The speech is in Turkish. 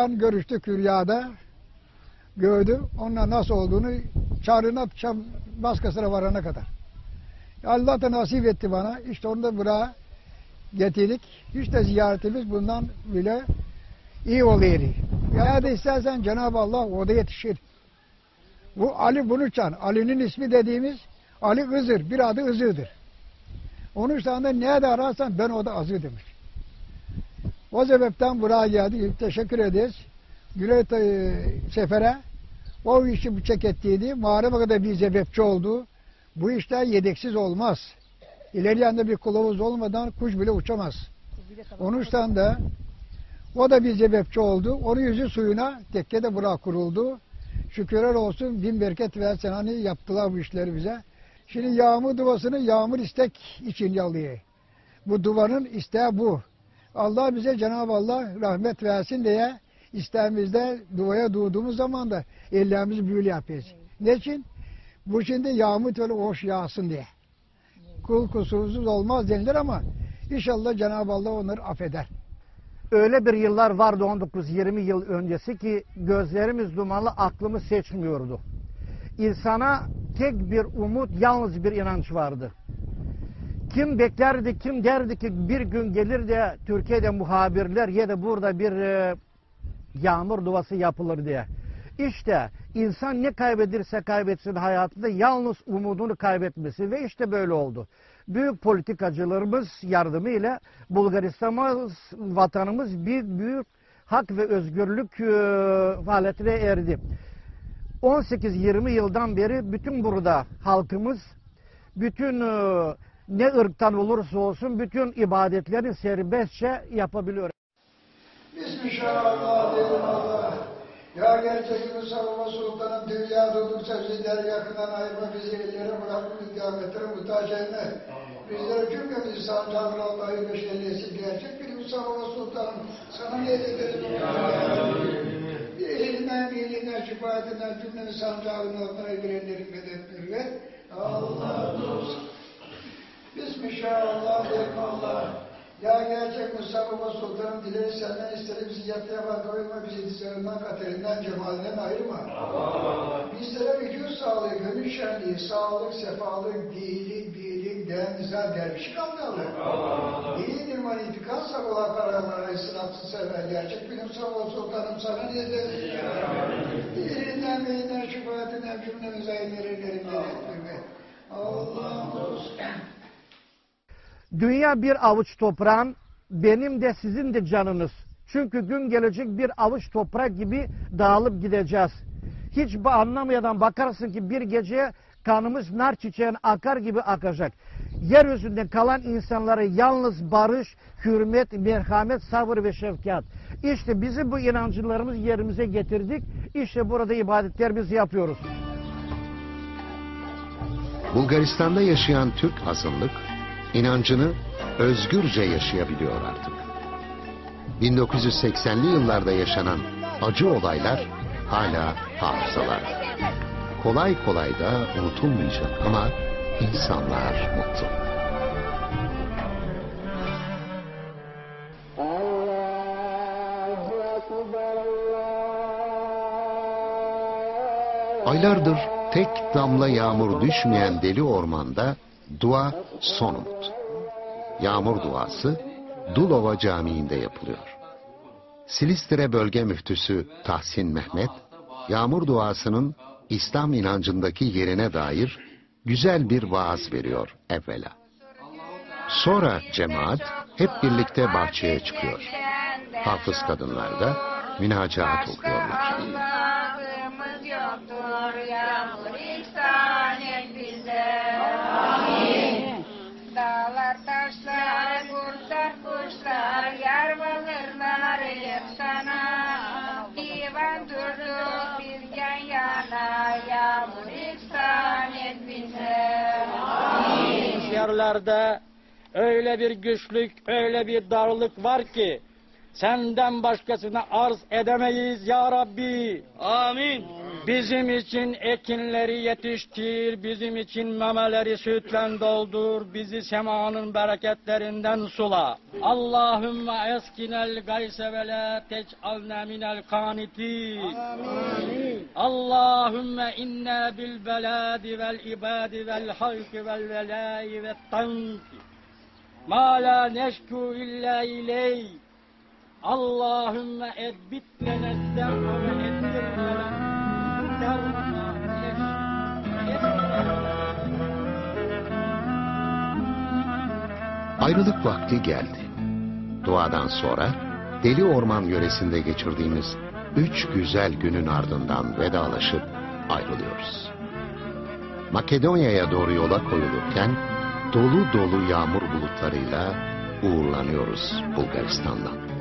Ben görüştük rüyada. Gördü. Onunla nasıl olduğunu çağrına çam baskısına varana kadar. Allah da nasip etti bana. İşte onu da buraya getirdik. İşte ziyaretimiz bundan bile iyi oluyor. Ya da istersen Cenab-ı Allah o da yetişir. Bu Ali Bunuçan. Ali'nin ismi dediğimiz Ali Hızır. Bir adı Hızır'dır. Onun için de nerede ararsan ben o da azı demiş. O sebepten buraya geldik. Teşekkür ederiz. Güle e, Sefer'e o işi bu çek ettiydi. Mağarama kadar bir sebepçi oldu. Bu işler yedeksiz olmaz. İleriyende bir kılavuz olmadan kuş bile uçamaz. Onun için de o da bir sebepçi oldu. Onun yüzü suyuna tekke de bura kuruldu. Şükürler olsun bin bereket versen hani yaptılar bu işleri bize. Şimdi yağmur duasını yağmur istek için yalıyor. Bu duvarın isteği bu. Allah bize Cenab-ı Allah rahmet versin diye isteğimizde duaya doğduğumuz zaman da ellerimizi büyülü yapıyoruz. Ne için? Bu şimdi yağmur öyle hoş yağsın diye. Kul kusursuz olmaz denilir ama inşallah Cenab-ı Allah onları affeder. Öyle bir yıllar vardı 19-20 yıl öncesi ki gözlerimiz dumanlı aklımı seçmiyordu. İnsana tek bir umut, yalnız bir inanç vardı. Kim beklerdi, kim derdi ki bir gün gelir de Türkiye'de muhabirler ya da burada bir e, yağmur duası yapılır diye. İşte insan ne kaybederse kaybetsin hayatında yalnız umudunu kaybetmesi ve işte böyle oldu. Büyük politikacılarımız yardımıyla Bulgaristan'ımız, vatanımız bir büyük hak ve özgürlük e, faaliyetine erdi. 18-20 yıldan beri bütün burada halkımız bütün e, ne ırktan olursa olsun bütün ibadetleri serbestçe yapabiliyor. Bismillah diyelim Allah. Ya gerçek Mustafa Sultan'ın dünya durdukça bizleri yakından ayırma bizi ellere bırakma istikametlere muhtaç etme. Bizleri cümlemizi sancağına Allah'ı beşerliyesi gerçek bir Mustafa Sultan'ın sana niyet ederiz. Bir elinden bir elinden şifayetinden cümlemizi sancağına Allah'ı bilenlerin medetleri ver. Allah Diyelim Allah. Ya gerçek Mustafa Sultan'ın dileri senden istedi bizi yatıya bak koyma bizi dizlerinden katerinden cemalinden ayırma. Bizlere vücut sağlığı, gönül şenliği, sağlık, sefalık, iyilik, birlik, değer, güzel dervişi kalmalı. İyi iman, itikad sabıla kararlara ıslahsız sever. Gerçek bir Mustafa Sultan'ım sana ne ederiz? Dilinden, beyinden, şüphatinden cümlemize emirlerinden ettirme. Allah olsun. Dünya bir avuç toprağın, benim de sizin de canınız. Çünkü gün gelecek bir avuç toprak gibi dağılıp gideceğiz. Hiç anlamayadan bakarsın ki bir gece kanımız nar çiçeğin akar gibi akacak. Yeryüzünde kalan insanlara yalnız barış, hürmet, merhamet, sabır ve şefkat. İşte bizi bu inancılarımız yerimize getirdik. İşte burada ibadetlerimizi yapıyoruz. Bulgaristan'da yaşayan Türk azınlık inancını özgürce yaşayabiliyor artık. 1980'li yıllarda yaşanan acı olaylar hala hafızalar. Kolay kolay da unutulmayacak ama insanlar mutlu. Aylardır tek damla yağmur düşmeyen deli ormanda dua son umut. Yağmur duası Dulova Camii'nde yapılıyor. Silistre Bölge Müftüsü Tahsin Mehmet, yağmur duasının İslam inancındaki yerine dair güzel bir vaaz veriyor evvela. Sonra cemaat hep birlikte bahçeye çıkıyor. Hafız kadınlar da münacaat okuyorlar. Divan durduk biz yan yana, yağmur ihsan et bize. yerlerde öyle bir güçlük, öyle bir darlık var ki senden başkasına arz edemeyiz ya Rabbi. Amin. Bizim için ekinleri yetiştir, bizim için memeleri sütle doldur, bizi semanın bereketlerinden sula. Allahümme eskinel gayse ve la tec'alne minel kanitin. Allahümme inna bil beladi vel ibadi vel halki vel velai ve tanki. Ma la neşku illa ileyh. Allahümme edbit lene ve lene Ayrılık vakti geldi. Duadan sonra Deli Orman yöresinde geçirdiğimiz üç güzel günün ardından vedalaşıp ayrılıyoruz. Makedonya'ya doğru yola koyulurken dolu dolu yağmur bulutlarıyla uğurlanıyoruz Bulgaristan'dan.